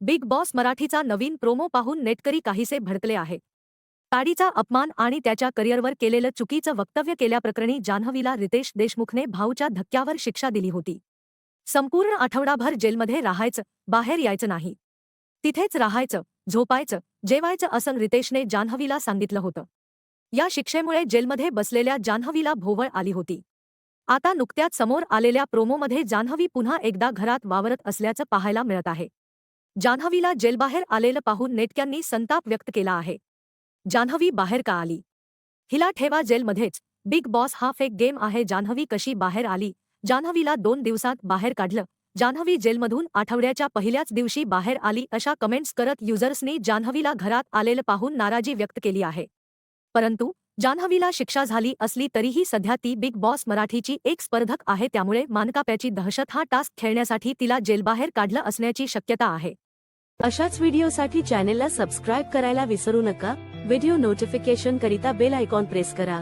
Big boss मराठीचा नवीन promo पाहून नेटकरी काहीसे भडकले आहे. ताडीचा अपमान आणि त्याच्या करिअरवर केलेलं चुकीचं वक्तव्य केल्याप्रकरणी जान्हवीला रितेश देशमुखने भाऊच्या धक्क्यावर शिक्षा दिली होती. संपूर्ण आठवडाभर जेलमध्ये राहायचं बाहेर यायचं नाही. तिथेच राहायचं झोपायचं जेवायचं असं रितेशने जान्हवीला सांगितलं होतं. या शिक्षेमुळे जेलमध्ये बसलेल्या जान्हवीला भोवळ आली होती. आता नुकत्याच समोर आलेल्या प्रोमोमध्ये जान्हवी पुन्हा एकदा घरात वावरत असल्याचं पाहायला मिळत आहे. जान्हवीला जेलबाहेर आलेलं पाहून नेटक्यांनी संताप व्यक्त केला आहे. जान्हवी बाहेर का आली? हिला ठेवा जेलमध्येच. बिग बॉस हा फेक गेम आहे. जान्हवी कशी बाहेर आली? जान्हवीला दोन दिवसात बाहेर काढलं. जान्हवी जेलमधून आठवड्याच्या पहिल्याच दिवशी बाहेर आली अशा कमेंट्स करत युजर्सनी जान्हवीला घरात आलेलं पाहून नाराजी व्यक्त केली आहे. परंतु जान्हवीला शिक्षा झाली असली तरीही सध्या ती बिग बॉस मराठीची एक स्पर्धक आहे. त्यामुळे मानकाप्याची दहशत हा टास्क खेळण्यासाठी तिला जेलबाहेर काढलं असण्याची शक्यता आहे. अशाच व्हिडिओसाठी चॅनेलला सबस्क्राईब करायला विसरू नका. व्हिडिओ नोटिफिकेशन करिता बेल आयकॉन प्रेस करा.